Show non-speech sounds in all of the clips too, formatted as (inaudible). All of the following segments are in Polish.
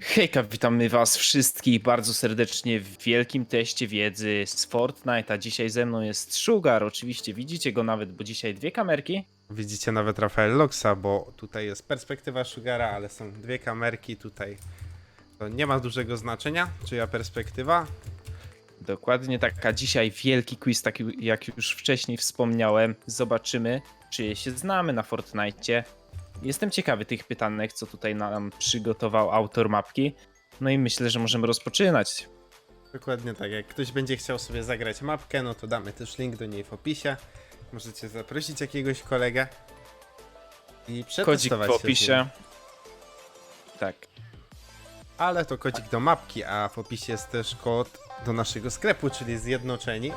Hejka, witamy was wszystkich bardzo serdecznie w wielkim teście wiedzy z Fortnite, a dzisiaj ze mną jest Sugar, oczywiście widzicie go nawet, bo dzisiaj dwie kamerki. Widzicie nawet Rafael Loxa, bo tutaj jest perspektywa Sugara, ale są dwie kamerki tutaj. To nie ma dużego znaczenia, czyja perspektywa. Dokładnie tak, a dzisiaj wielki quiz, taki jak już wcześniej wspomniałem. Zobaczymy, czy się znamy na Fortnite. Jestem ciekawy tych pytanek, co tutaj nam przygotował autor mapki. No i myślę, że możemy rozpoczynać. Dokładnie tak, jak ktoś będzie chciał sobie zagrać mapkę, no to damy też link do niej w opisie. Możecie zaprosić jakiegoś kolegę i Kodzik przetestować w się z nim. opisie. Tak. Ale to kodzik do mapki, a w opisie jest też kod do naszego sklepu, czyli Zjednoczeni.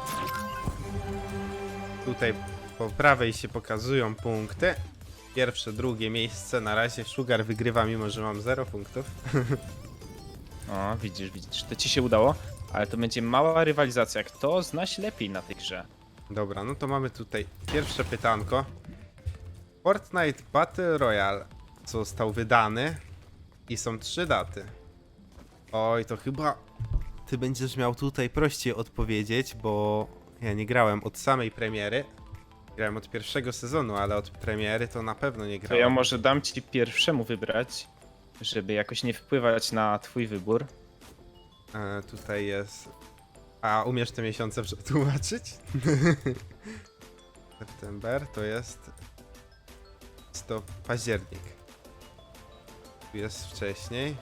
Tutaj po prawej się pokazują punkty. Pierwsze, drugie miejsce na razie Sugar wygrywa, mimo że mam 0 punktów. (laughs) O, widzisz, widzisz, to ci się udało, ale to będzie mała rywalizacja. Kto zna się lepiej na tej grze? Dobra, no to mamy tutaj pierwsze pytanko. Fortnite Battle Royale został wydany i są trzy daty. Oj, to chyba ty będziesz miał tutaj prościej odpowiedzieć, bo ja nie grałem od samej premiery. Grałem od pierwszego sezonu, ale od premiery to na pewno nie To grałem. ja może dam ci pierwszemu wybrać, żeby jakoś nie wpływać na twój wybór. E, tutaj jest. A umiesz te miesiące przetłumaczyć? (laughs) (laughs) September to jest. Jest to październik. Tu jest wcześniej.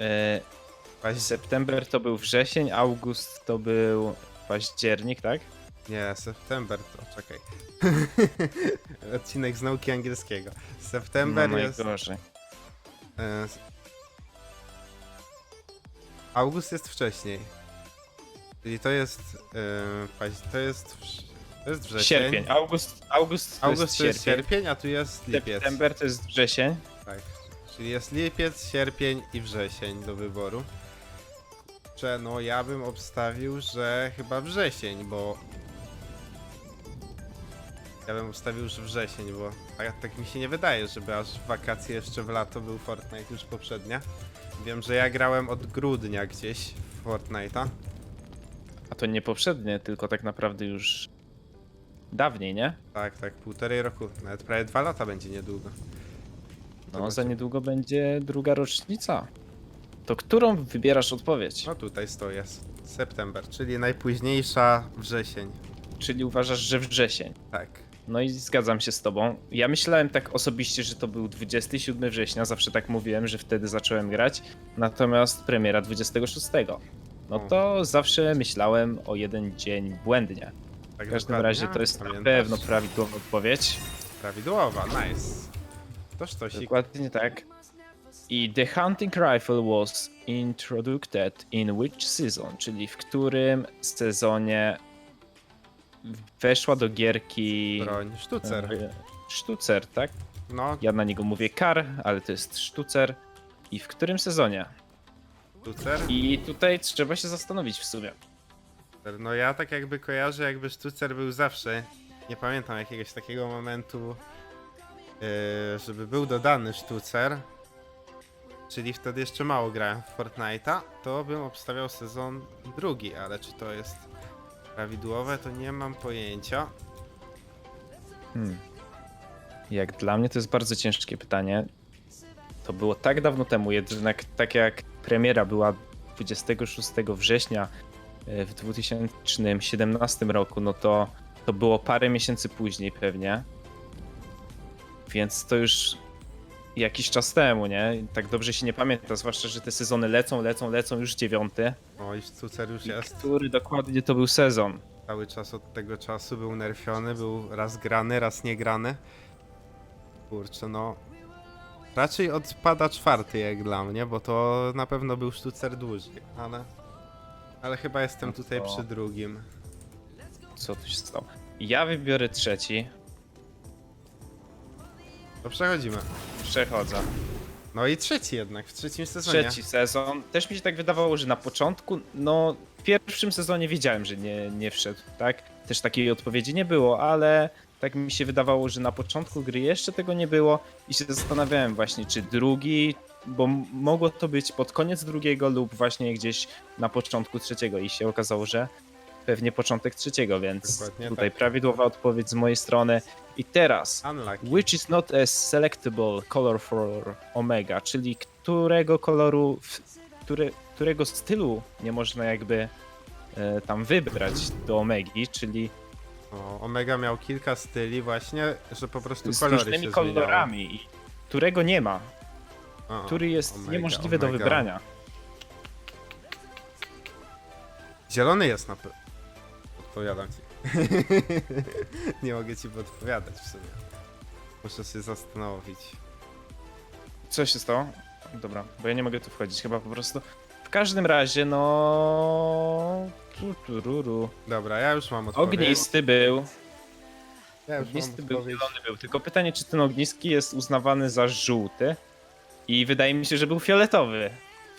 E, Paź... september to był wrzesień, august to był październik, tak? Nie, september to czekaj. (laughs) Odcinek z nauki angielskiego. September no jest. najgorzej. E, august jest wcześniej. Czyli to jest. E. To jest. To jest wrzesień. Sierpień, august, august to August jest to jest sierpień, sierpień, a tu jest lipiec. september to jest wrzesień. Tak. Czyli jest lipiec, sierpień i wrzesień do wyboru. Czy no ja bym obstawił, że chyba wrzesień, bo. Ja bym obstawił, że wrzesień, bo tak, tak mi się nie wydaje, żeby aż w wakacje jeszcze w lato był Fortnite już poprzednia. Wiem, że ja grałem od grudnia gdzieś w Fortnite'a. A to nie poprzednie, tylko tak naprawdę już dawniej, nie? Tak, tak, półtorej roku, nawet prawie dwa lata będzie niedługo. No, za niedługo będzie druga rocznica. To którą wybierasz odpowiedź? No tutaj stoję, september, czyli najpóźniejsza wrzesień. Czyli uważasz, że wrzesień. Tak. No i zgadzam się z tobą. Ja myślałem tak osobiście, że to był 27 września, zawsze tak mówiłem, że wtedy zacząłem grać, natomiast premiera 26. No to zawsze myślałem o jeden dzień błędnie. tak W każdym dokładnie. razie to jest na Pamiętasz? pewno prawidłowa odpowiedź. Prawidłowa, nice. To sztosik. Dokładnie tak. I The Hunting Rifle was introduced in which season, czyli w którym sezonie weszła do gierki Broń, sztucer. e, Sztucer, tak? No, Ja na niego mówię kar, ale to jest sztucer. I w którym sezonie? sztucer. I tutaj trzeba się zastanowić w sumie. No ja tak jakby kojarzę, jakby sztucer był zawsze. Nie pamiętam jakiegoś takiego momentu, yy, żeby był dodany sztucer. Czyli wtedy jeszcze mało grałem w Fortnite'a, to bym obstawiał sezon drugi, ale czy to jest prawidłowe, to nie mam pojęcia. Hmm. Jak dla mnie to jest bardzo ciężkie pytanie. To było tak dawno temu, jednak tak jak premiera była 26 września e, w 2017 roku, no to to było parę miesięcy później pewnie. Więc to już jakiś czas temu, nie? Tak dobrze się nie pamięta, zwłaszcza, że te sezony lecą, lecą, lecą, już dziewiąty. O, i sztucer już jest. który dokładnie to był sezon? Cały czas od tego czasu był nerfiony, był raz grany, raz nie grany. Kurczę, no. Raczej odpada czwarty jak dla mnie, bo to na pewno był sztucer dłużej, ale. Ale chyba jestem No tutaj to- przy drugim. Co tu się stało? Ja wybiorę trzeci. To przechodzimy. Przechodzę. No i trzeci jednak, w trzecim sezonie. Trzeci sezon. Też mi się tak wydawało, że na początku, no w pierwszym sezonie wiedziałem, że nie, nie wszedł, tak? Też takiej odpowiedzi nie było, ale tak mi się wydawało, że na początku gry jeszcze tego nie było i się zastanawiałem właśnie, czy drugi, bo mogło to być pod koniec drugiego lub właśnie gdzieś na początku trzeciego i się okazało, że pewnie początek trzeciego, więc Dokładnie tutaj tak. prawidłowa odpowiedź z mojej strony. I teraz, Unlucky. which is not a selectable color for Omega, czyli którego koloru, które, którego stylu nie można jakby e, tam wybrać do Omegi, czyli O, Omega miał kilka styli właśnie, że po prostu z kolory różnymi kolorami, i którego nie ma. O, który jest Omega, niemożliwy do Omega. wybrania. Zielony jest na pewno. Odpowiadam ci. (laughs) Nie mogę ci podpowiadać w sumie. Muszę się zastanowić. Co się stało? Dobra, bo ja nie mogę tu wchodzić, chyba po prostu. W każdym razie, no. tu, tururu. Dobra, ja już mam odpowiedź. Ognisty był. Ja już Ognisty mam był, odpowiedź. zielony był. Tylko pytanie, czy ten ogniski jest uznawany za żółty? I wydaje mi się, że był fioletowy.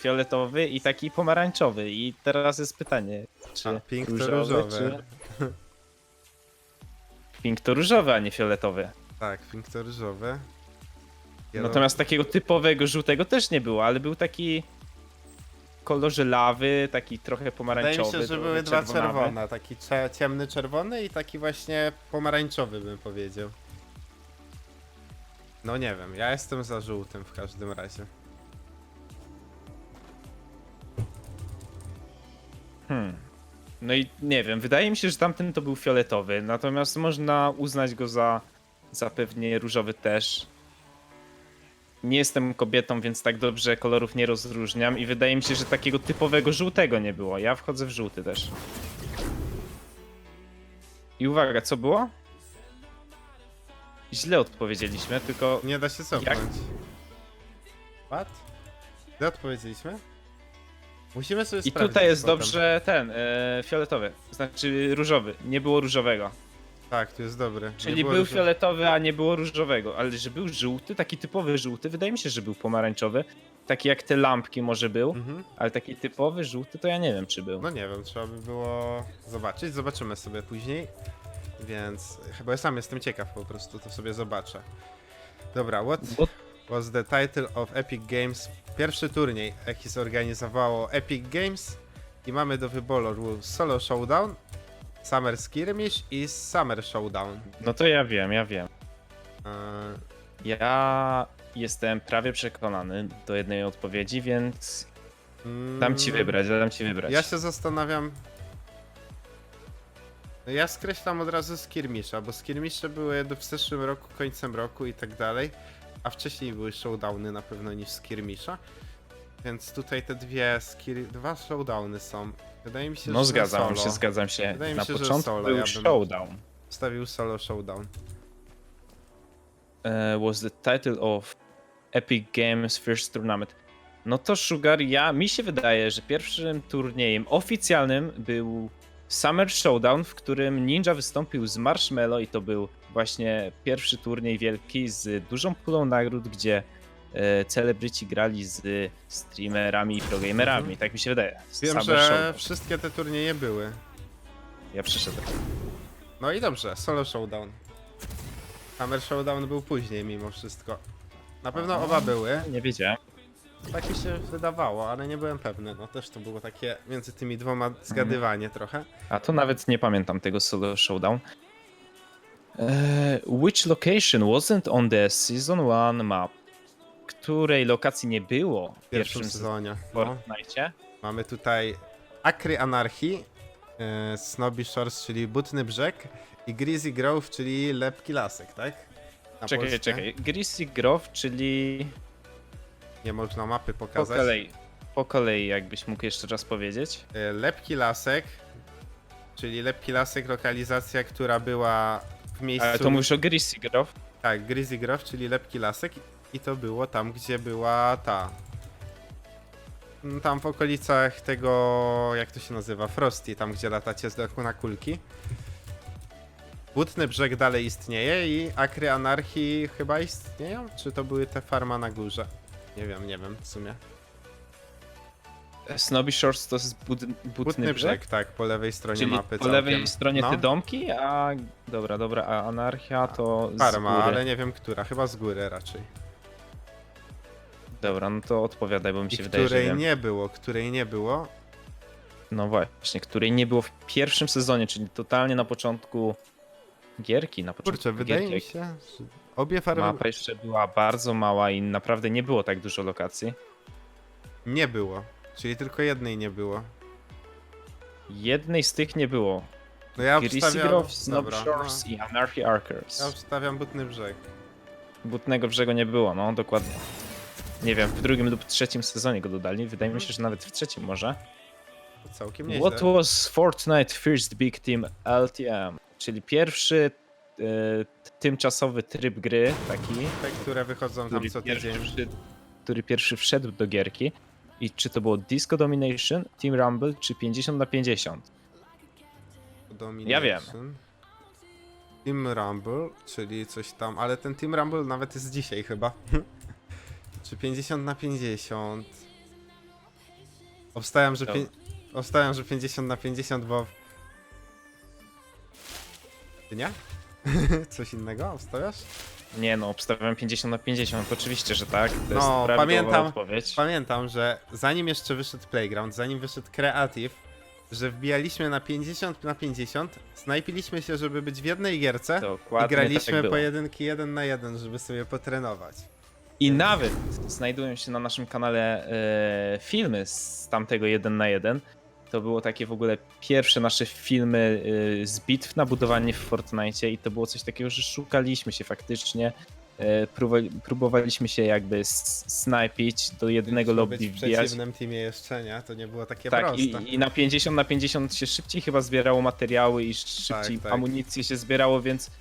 Fioletowy i taki pomarańczowy. I teraz jest pytanie, czy A, pink to różowy, różowe. czy... Pink to różowy, a nie fioletowy. Tak, pink to różowe. Yellow- Natomiast takiego typowego żółtego też nie było, ale był taki kolorze lawy, taki trochę Wydaje pomarańczowy. mi się, że były dwa czerwone. Taki ciemny czerwony i taki właśnie pomarańczowy bym powiedział. No nie wiem, ja jestem za żółtym w każdym razie. Hmm. No i nie wiem, wydaje mi się, że tamten to był fioletowy, natomiast można uznać go za, za pewnie różowy też. Nie jestem kobietą, więc tak dobrze kolorów nie rozróżniam i wydaje mi się, że takiego typowego żółtego nie było. Ja wchodzę w żółty też. I uwaga, co było? Źle odpowiedzieliśmy, tylko Nie da się cofnąć. What? Źle odpowiedzieliśmy? Musimy sobie I sprawdzić tutaj jest potem. dobrze ten, e, fioletowy, znaczy różowy, nie było różowego. Tak, tu jest dobry. Nie Czyli było był fioletowy, a nie było różowego, ale że był żółty, taki typowy żółty, wydaje mi się, że był pomarańczowy, taki jak te lampki może był, Mhm. ale taki typowy żółty to ja nie wiem czy był. No nie wiem, trzeba by było zobaczyć. Zobaczymy sobie później. Więc chyba ja sam jestem ciekaw po prostu, to sobie zobaczę. Dobra, what Bo was the title of Epic Games? Pierwszy turniej, jaki zorganizowało Epic Games. I mamy do wyboru Solo Showdown, Summer Skirmish i Summer Showdown. no to ja wiem, ja wiem. Eee, Ja jestem prawie przekonany do jednej odpowiedzi, więc dam ci mm, wybrać, dam ci wybrać. Ja się zastanawiam. No Ja skreślam od razu skirmisza, bo skirmisze były do- w zeszłym roku, końcem roku i tak dalej, a wcześniej były showdowny na pewno niż skirmisza. Więc tutaj te dwie skir... dwa showdowny są. Wydaje mi się, No że zgadzam solo. się, zgadzam się. Wydaje mi Na się, że początku solo, był ja showdown. Wstawił solo showdown. uh, was the title of Epic Games First Tournament. No to Sugar, ja mi się wydaje, że pierwszym turniejem oficjalnym był Summer Showdown, w którym Ninja wystąpił z Marshmallow i to był właśnie pierwszy turniej wielki z dużą pulą nagród, gdzie e, celebryci grali z streamerami i progamerami. Mhm. Tak mi się wydaje. Wiem, Summer że Showdown. wszystkie te turnieje były. Ja przyszedłem. No i dobrze, solo showdown. Hammer Showdown był później mimo wszystko. Na pewno Aha. oba były. Nie wiedziałem. Tak mi się wydawało, ale nie byłem pewny. No też to było takie między tymi dwoma zgadywanie trochę. A to nawet nie pamiętam tego solo showdown. Eee, which location wasn't on the season 1 map? Której lokacji nie było w pierwszym pierwszym sezonie w No. Fortnite? Mamy tutaj Akry Anarchii, e, Snobby Shores, czyli Butny Brzeg i Greasy Grove, czyli Lepki Lasek, tak? Na Czekaj, czekaj. Greasy Grove, czyli Nie można mapy po pokazać. kolei. Po kolei, jakbyś mógł jeszcze raz powiedzieć. E, Lepki Lasek, czyli Lepki Lasek, lokalizacja, która była w miejscu... Ale to mówisz o Greasy Grove? Tak, Greasy Grove, czyli lepki lasek i to było tam, gdzie była ta... Mm, Tam w okolicach tego, jak to się nazywa, Frosty, tam gdzie latacie z dachu na kulki. Butny brzeg dalej istnieje i Akry Anarchii chyba istnieją? Czy to były te farma na górze? Nie wiem, nie wiem w sumie. Snobby Shores to jest bud, butny, Butny brzeg? brzeg, tak, po lewej stronie Czyli mapy po lewej całkiem. stronie No. te domki, a dobra, dobra, a anarchia to z Farma, góry. ale nie wiem która, chyba z góry raczej. Dobra, no to odpowiadaj, bo mi I się wydaje, że której nie było, której nie było. No właśnie, której nie było w pierwszym sezonie, czyli totalnie na początku gierki, na początku Kurczę, wydaje mi się, że obie farby Mapa jeszcze była bardzo mała i naprawdę nie było tak dużo lokacji. nie było. Czyli tylko jednej nie było. Jednej z tych nie było. No ja Greasy obstawiam... Grove, Dobra, Shores i Anarchy Arkers. no, ja obstawiam Butny Brzeg. Butnego brzegu nie było, no dokładnie. Nie wiem, w drugim lub trzecim sezonie go dodali. Wydaje mi się, że nawet w trzecim może. To całkiem nieźle. What was Fortnite First Big Team LTM? Czyli pierwszy e, tymczasowy tryb gry, taki, Te, które wychodzą tam który co pierwszy, tydzień. wszedł, który pierwszy wszedł do gierki. I czy to było Disco Domination, Team Rumble, czy 50 na 50? Ja wiem. Domination. Team Rumble, czyli coś tam, ale ten Team Rumble nawet jest dzisiaj chyba. (laughs) Czy 50 na 50? Obstawiam, że, Dobra. pię... Obstawiam, że 50 na 50, bo... Ty nie? (laughs) Coś innego obstawiasz? Nie no, obstawiam 50 na 50, oczywiście, że tak. To No, jest prawidłowa pamiętam- odpowiedź. Pamiętam, że zanim jeszcze wyszedł Playground, zanim wyszedł Creative, że wbijaliśmy na 50 na 50, snajpiliśmy się, żeby być w jednej gierce Dokładnie i graliśmy tak było. pojedynki jeden na jeden, żeby sobie potrenować. I nawet znajdują się na naszym kanale e, filmy z tamtego 1 na 1. To było takie w ogóle pierwsze nasze filmy e, z bitw na budowanie w Fortnite i to było coś takiego, że szukaliśmy się faktycznie, e, próbowali- próbowaliśmy się jakby snajpić do jednego lobby być w przeciwnym teamie jeszcze, nie? To nie było takie Tak, proste. i, i na 50 na 50 się szybciej chyba zbierało materiały i szybciej Tak, tak. amunicję się zbierało, więc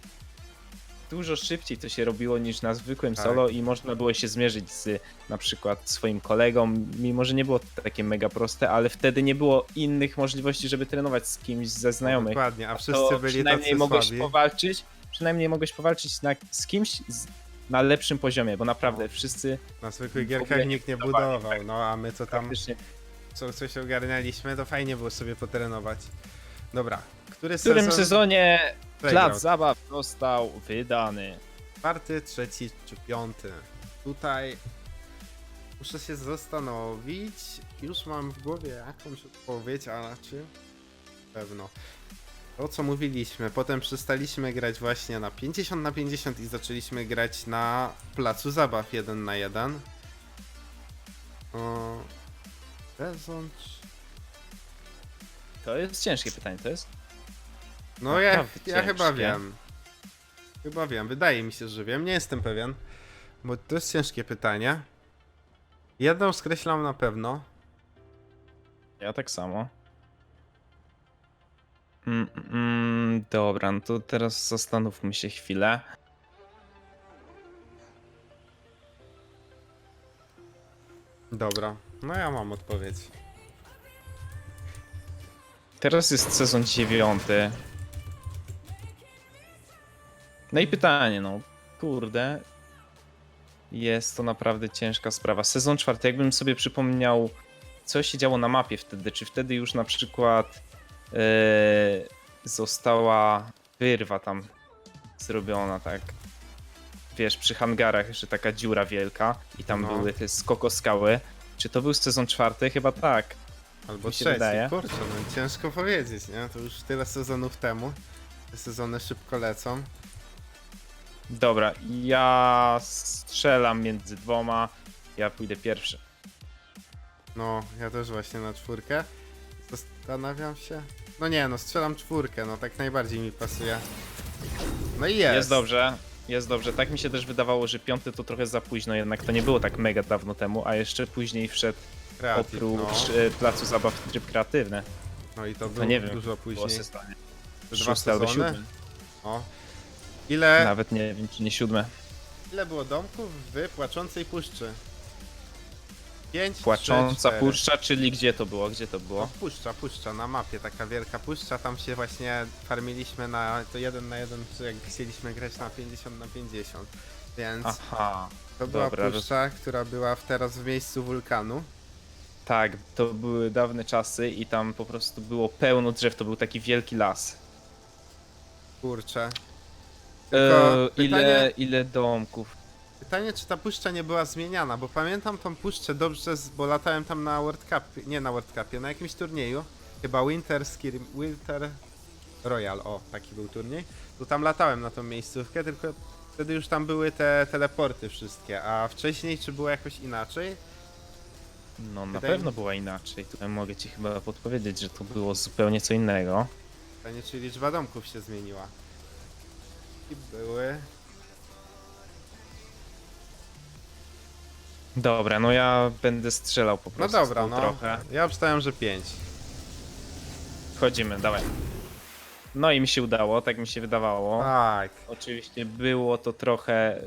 dużo szybciej to się robiło niż na zwykłym Tak. solo i można było się zmierzyć z na przykład swoim kolegą, mimo że nie było to takie mega proste, ale wtedy nie było innych możliwości, żeby trenować z kimś ze znajomych. Dokładnie, a wszyscy to byli przynajmniej tacy mogłeś słabi. powalczyć, przynajmniej mogłeś powalczyć na, z kimś z, na lepszym poziomie, bo naprawdę wszyscy Na zwykłych gierkach nikt nie budował, no a my co tam co, coś ogarnialiśmy, to fajnie było sobie potrenować. Dobra, który w którym sezon? sezonie Playground? Plac Zabaw został wydany? Czwarty, trzeci czy piąty? Tutaj muszę się zastanowić. Już mam w głowie jakąś odpowiedź, ale czy pewno. To co mówiliśmy, potem przestaliśmy grać właśnie na 50 na 50 i zaczęliśmy grać na placu zabaw 1 na 1. O, sezon. To jest ciężkie pytanie, to jest? No ja, Naprawdę ja chyba ciężkie. wiem. Chyba wiem, wydaje mi się, że wiem, nie jestem pewien. Bo to jest ciężkie pytanie. Jedną skreślam na pewno. Ja tak samo. Mm, mm, dobra, no to teraz zastanówmy się chwilę. Dobra, no ja mam odpowiedź. Teraz jest sezon dziewiąty. No i pytanie, no kurde. Jest to naprawdę ciężka sprawa. Sezon czwarty, jakbym sobie przypomniał, co się działo na mapie wtedy. Czy wtedy już na przykład e, została wyrwa tam zrobiona, tak? Wiesz, przy hangarach, że taka dziura wielka i tam No. były te skokoskały. Czy to był sezon czwarty? Chyba tak. Albo Mi się trzeci, wydaje. kurczę, no ciężko powiedzieć, nie? To już tyle sezonów temu. Te sezony szybko lecą. Dobra, ja strzelam między dwoma. Ja pójdę pierwszy. No, ja też właśnie na czwórkę. Zastanawiam się. No nie, no strzelam czwórkę, no tak najbardziej mi pasuje. No i jest. Jest. dobrze, jest dobrze. Tak mi się też wydawało, że piąty to trochę za późno, jednak to nie było tak mega dawno temu, a jeszcze później wszedł Kreatyw, oprócz no. e, placu zabaw tryb kreatywny. no i to To było nie wiem, dużo Było później. Dwa Szósty albo siódmy. O. Ile, Nawet nie wiem, czy nie siódme. ile było domków w Płaczącej Puszczy? Pięć, Płacząca trzy, cztery. puszcza, czyli gdzie to było? Gdzie to No, było? puszcza, puszcza, na mapie taka wielka puszcza, tam się właśnie farmiliśmy na to jeden na jeden, czy jak chcieliśmy grać na 50 na 50. Więc Aha. to była dobra, puszcza, która była w, teraz w miejscu wulkanu. Tak, to były dawne czasy i tam po prostu było pełno drzew, to był taki wielki las. Kurczę. Tylko E, ile, pytanie- ile domków? Pytanie, czy ta puszcza nie była zmieniana, bo pamiętam tą puszczę dobrze, z- bo latałem tam na World Cup, nie na World Cupie, na jakimś turnieju, chyba Winter Skir Winter Royal, o, taki był turniej, to tam latałem na tą miejscówkę, tylko wtedy już tam były te teleporty wszystkie, a wcześniej czy było jakoś inaczej? No na Wydaje mi- pewno była inaczej. Tutaj mogę ci chyba podpowiedzieć, że to było zupełnie co innego. Pytanie, czy liczba domków się zmieniła? I były... Dobra, no ja będę strzelał po No prostu. dobra, no. Trochę. Ja obstałem, że 5. Wchodzimy, dawaj. No i mi się udało, tak mi się wydawało. Tak. Oczywiście było to trochę.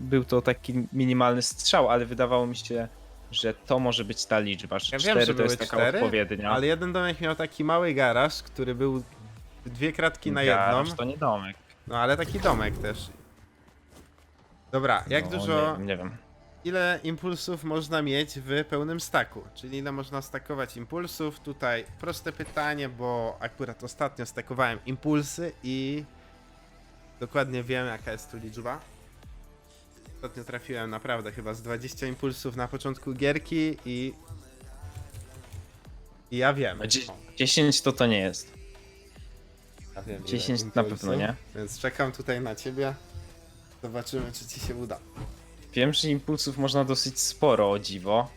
Był to taki minimalny strzał, ale wydawało mi się, że to może być ta liczba. Że Ja wiem, 4 że to były jest taka cztery, odpowiednia. Ale jeden domek miał taki mały garaż, który był dwie kratki na jedną. Garaż to nie domek. No ale taki domek też. Dobra, jak no, dużo, Nie, wiem, nie wiem. ile impulsów można mieć w pełnym staku? Czyli ile można stakować impulsów? Tutaj proste pytanie, bo akurat ostatnio stakowałem impulsy i dokładnie wiem jaka jest tu liczba. Ostatnio trafiłem naprawdę chyba z 20 impulsów na początku gierki i... I ja wiem. No, dzie- O. 10 to to nie jest. Ja wiem, ile 10 na impulsów, pewno nie. Więc czekam tutaj na ciebie. Zobaczymy, czy ci się uda. Wiem, że impulsów można dosyć sporo, o dziwo.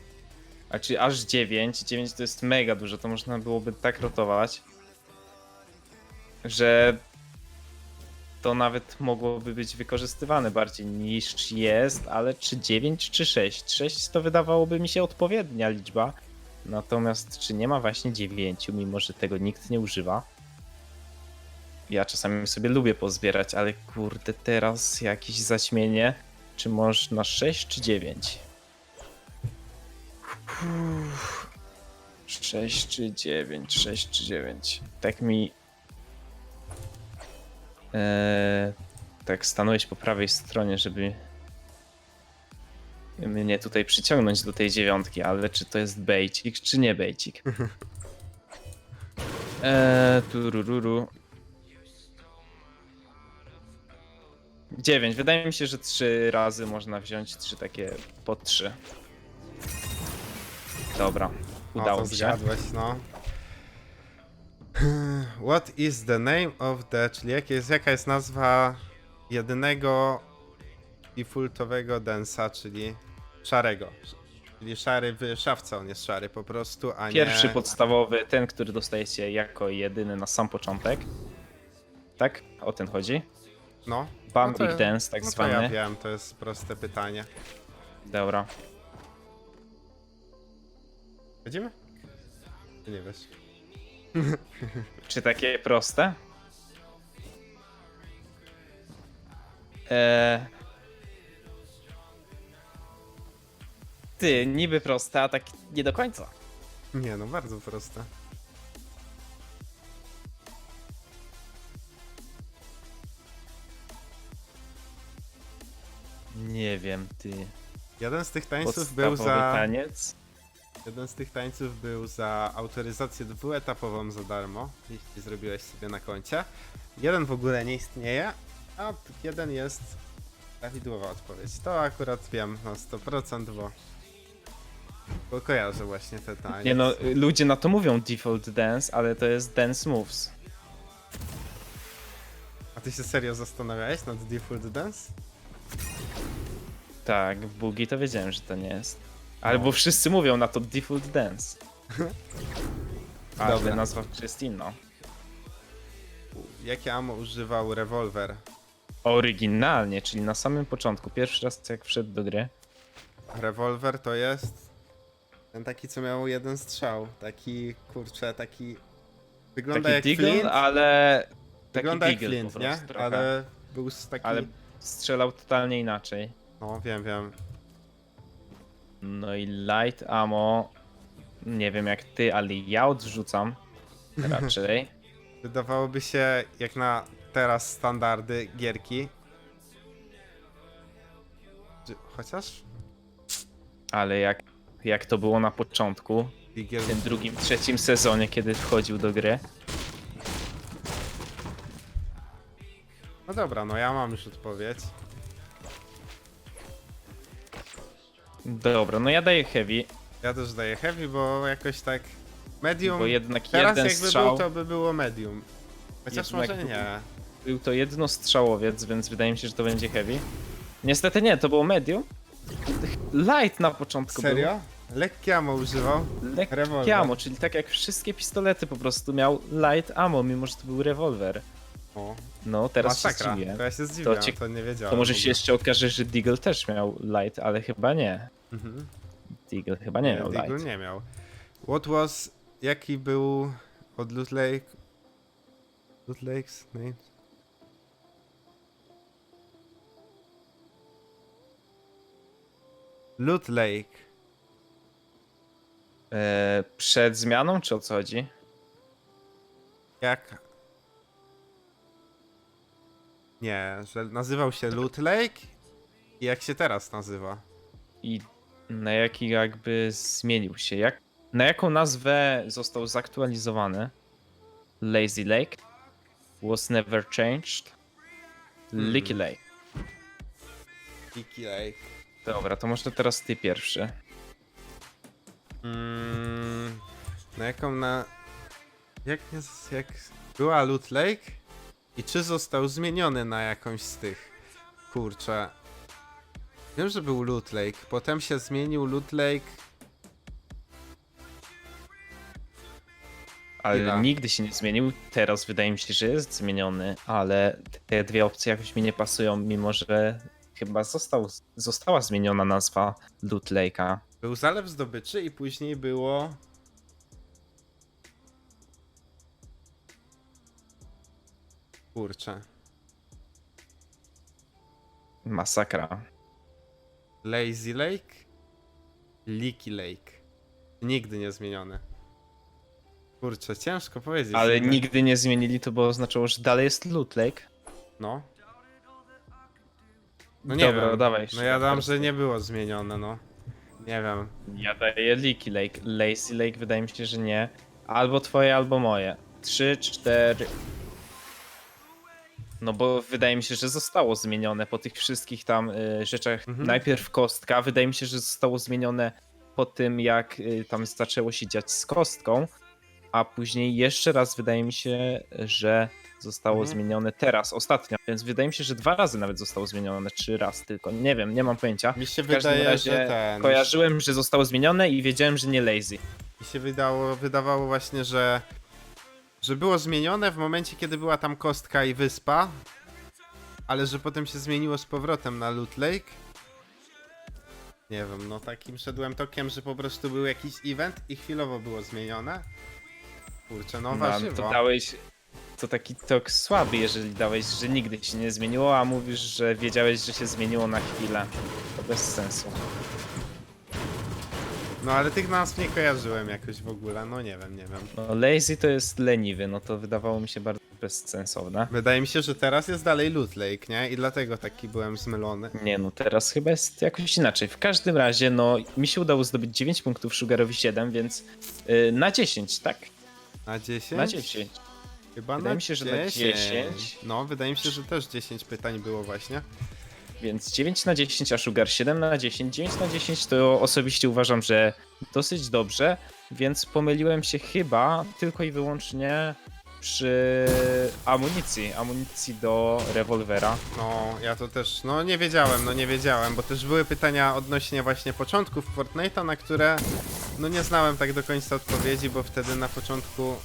A czy aż 9? 9 to jest mega dużo, to można byłoby tak rotować, że to nawet mogłoby być wykorzystywane bardziej niż jest, ale czy 9 czy 6? 6 to wydawałoby mi się odpowiednia liczba. Natomiast czy nie ma właśnie 9, mimo że tego nikt nie używa? Ja czasami sobie lubię pozbierać, ale kurde, teraz jakieś zaćmienie. Czy można 6 czy 9? 6 czy 9? 6 czy 9? Tak mi. Eee, tak stanąłeś po prawej stronie, żeby mnie tutaj przyciągnąć do tej dziewiątki, ale czy to jest bejcik, czy nie bejcik? (laughs) Eee, turururu. 9. Wydaje mi się, że trzy razy można wziąć trzy takie po trzy. Dobra, udało o, mi się. zgadłeś, no. (sighs) What is the name of the... Czyli jakie jest, jaka jest nazwa jedynego defaultowego densa, czyli szarego. Czyli szary w szafce, on jest szary po prostu, a Pierwszy nie... podstawowy, ten, który dostajecie jako jedyny na sam początek. Tak? O ten chodzi. No, Bambik no to- Dance, tak no to zwany. ja wiem, to jest proste pytanie. Dobra. Będziemy? Ty nie wiesz. (laughs) Czy takie proste? Eee... Ty, niby proste, a tak nie do końca. Nie, no bardzo proste. Nie wiem, ty. Jeden z tych tańców był za... taniec. Jeden z tych tańców był za autoryzację dwuetapową za darmo, jeśli zrobiłeś sobie na koncie. Jeden w ogóle nie istnieje, a jeden jest prawidłowa odpowiedź. To akurat wiem na 100%, bo, bo kojarzę właśnie te taniec. Nie no, ludzie na to mówią default dance, ale to jest dance moves. A ty się serio zastanawiałeś nad Default Dance? Tak, w bugi to wiedziałem, że to nie jest. Albo No. wszyscy mówią na to default dance. (laughs) Ale Dobra. nazwa jest inna. Jakie ammo używał rewolwer? Oryginalnie, czyli na samym początku, pierwszy raz jak wszedł do gry. Rewolwer to jest ten taki, co miał jeden strzał. Taki, kurczę, taki... Wygląda Taki jak deagle, flint. ale... Taki Wygląda jak deagle flint, po nie? prostu trochę. Ale był z taki... Ale strzelał totalnie inaczej. No, wiem, wiem. No i light ammo. Nie wiem jak ty, ale ja odrzucam. (laughs) Raczej. Wydawałoby się, jak na teraz standardy gierki. Czy- Chociaż? Ale jak, jak to było na początku, w tym drugim, trzecim sezonie, kiedy wchodził do gry. No dobra, no ja mam już odpowiedź. Dobra, no ja daję heavy, Ja też daję heavy, bo jakoś tak medium. bo jednak Teraz jeden jakby strzał, był, to by było medium. Chociaż Jednak może nie. był to jednostrzałowiec, więc wydaje mi się, że to będzie heavy. Niestety nie, to było medium. Light na początku Serio? Lekkie ammo używał? był. Lekkie Rewolwer. ammo, czyli tak jak wszystkie pistolety po prostu miał light ammo, mimo że to był rewolwer. O, No, teraz się zdziwię. To ja się zdziwiłem, To to, ciek- nie wiedziałem. To może w się ogóle. jeszcze okaże, że Deagle też miał light, ale chyba nie. Mhm. Deagle chyba nie miał Deagle light. nie miał. What was... Jaki był od Loot Lake? Loot Lakes? Name? Loot Lake. E, przed zmianą, czy o co chodzi? Jak... Nie, że nazywał się Loot Lake i jak się teraz nazywa? I na jaki jakby zmienił się? Jak, na jaką nazwę został zaktualizowany? Lazy Lake? Was never changed? Hmm. Licky Lake. Kiki Lake. Dobra, to może teraz ty pierwszy. Mm, na jaką na... Jak nie... Jak... Była Loot Lake? I czy został zmieniony na jakąś z tych? Kurczę. Wiem, że był Loot Lake. Potem się zmienił Loot Lake. Ale Chwila. nigdy się nie zmienił. Teraz wydaje mi się, że jest zmieniony, ale te dwie opcje jakoś mi nie pasują, mimo że chyba został, została zmieniona nazwa Loot Lake'a. Był Zalew Zdobyczy i później było... Kurczę. Masakra. Lazy Lake? Leaky Lake. Nigdy nie zmieniony. Kurczę, ciężko powiedzieć. Ale nie? nigdy nie zmienili, to by oznaczało, że dalej jest Loot Lake. No. No nie Dobra, wiem. dawaj. No ja dam, że nie było zmienione, no. Nie wiem. Ja daję Leaky Lake. Lazy Lake wydaje mi się, że nie. Albo twoje, albo moje. Trzy, cztery. No bo wydaje mi się, że zostało zmienione po tych wszystkich tam y, rzeczach. Mhm. Najpierw kostka, wydaje mi się, że zostało zmienione po tym, jak y, tam zaczęło się dziać z kostką. A później jeszcze raz wydaje mi się, że zostało Mhm. zmienione teraz, ostatnio. Więc wydaje mi się, że dwa razy nawet zostało zmienione, czy raz tylko. Nie wiem, nie mam pojęcia. Mi się W każdym wydaje, razie że ten. Kojarzyłem, że zostało zmienione i wiedziałem, że nie lazy. Mi się wydało, wydawało właśnie, że. Że było zmienione w momencie, kiedy była tam kostka i wyspa. Ale że potem się zmieniło z powrotem na Loot Lake. Nie wiem, no takim szedłem tokiem, że po prostu był jakiś event i chwilowo było zmienione. Kurczę, no No, warzywo. to dałeś. To taki tok słaby, jeżeli dałeś, że nigdy się nie zmieniło, a mówisz, że wiedziałeś, że się zmieniło na chwilę. To bez sensu. No ale tych nazw nie kojarzyłem jakoś w ogóle, no nie wiem, nie wiem. No, lazy to jest leniwy, no to wydawało mi się bardzo bezsensowne. Wydaje mi się, że teraz jest dalej Loot Lake, nie? I dlatego taki byłem zmylony. Nie no, teraz chyba jest jakoś inaczej. W każdym razie, no, mi się udało zdobyć 9 punktów, Sugarowi 7, więc yy, na 10, tak? Na 10? Na 10. Chyba Wydaje na mi się, że na 10. No, wydaje mi się, że też 10 pytań było właśnie. Więc 9 na 10, a Sugar 7 na 10. 9 na 10 to osobiście uważam, że dosyć dobrze, więc pomyliłem się chyba tylko i wyłącznie przy amunicji, amunicji do rewolwera. No, ja to też, no nie wiedziałem, no nie wiedziałem, bo też były pytania odnośnie właśnie początków Fortnite'a, na które no nie znałem tak do końca odpowiedzi, bo wtedy na początku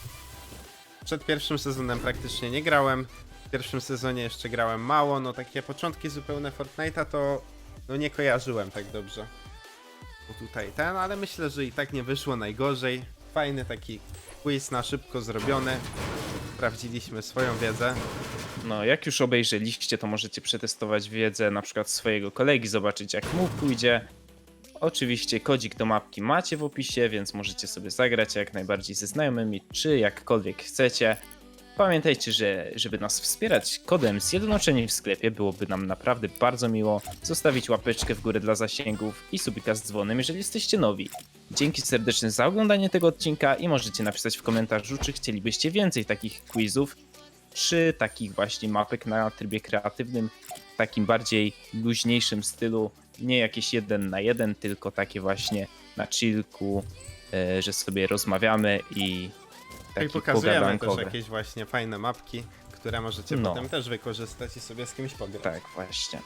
przed pierwszym sezonem praktycznie nie grałem. Pierwszym sezonie jeszcze grałem mało, no takie początki zupełne Fortnite'a to no nie kojarzyłem tak dobrze. Bo tutaj ten, ale myślę, że i tak nie wyszło najgorzej. Fajny taki quiz na szybko zrobiony. Sprawdziliśmy swoją wiedzę. No, jak już obejrzeliście, to możecie przetestować wiedzę na przykład swojego kolegi, zobaczyć jak mu pójdzie. Oczywiście kodzik do mapki macie w opisie, więc możecie sobie zagrać jak najbardziej ze znajomymi, czy jakkolwiek chcecie. Pamiętajcie, że żeby nas wspierać kodem Zjednoczeni w sklepie, byłoby nam naprawdę bardzo miło zostawić łapeczkę w górę dla zasięgów i subika z dzwonem, jeżeli jesteście nowi. Dzięki serdecznie za oglądanie tego odcinka i możecie napisać w komentarzu, czy chcielibyście więcej takich quizów, czy takich właśnie mapek na trybie kreatywnym, takim bardziej luźniejszym stylu, nie jakieś jeden na jeden, tylko takie właśnie na chillku, e, że sobie rozmawiamy i I taki pokazujemy też jakieś właśnie fajne mapki, które możecie No. potem też wykorzystać i sobie z kimś pograć. Tak, właśnie.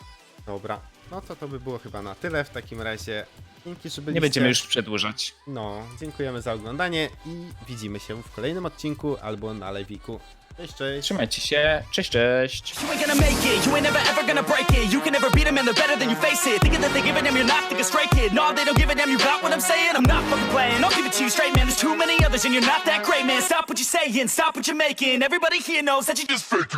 Dobra, no to to by było chyba na tyle w takim razie. Dzięki, że byliście. Nie będziemy już przedłużać. No, dziękujemy za oglądanie i widzimy się w kolejnym odcinku albo na lewiku. Cześć, cześć. Trzymajcie się, cześć, cześć! You ain't gonna make it, you ain't never ever gonna break it. You can never beat them and they're better than you face it. Thinking that they give a damn, you're not thinking straight, kid. No, they don't give a damn, you got what I'm saying? I'm not fucking playing, I'll give it to you straight, man. There's too many others and you're not that great, man. Stop what you're saying, stop what you're making. Everybody here knows that you just faking.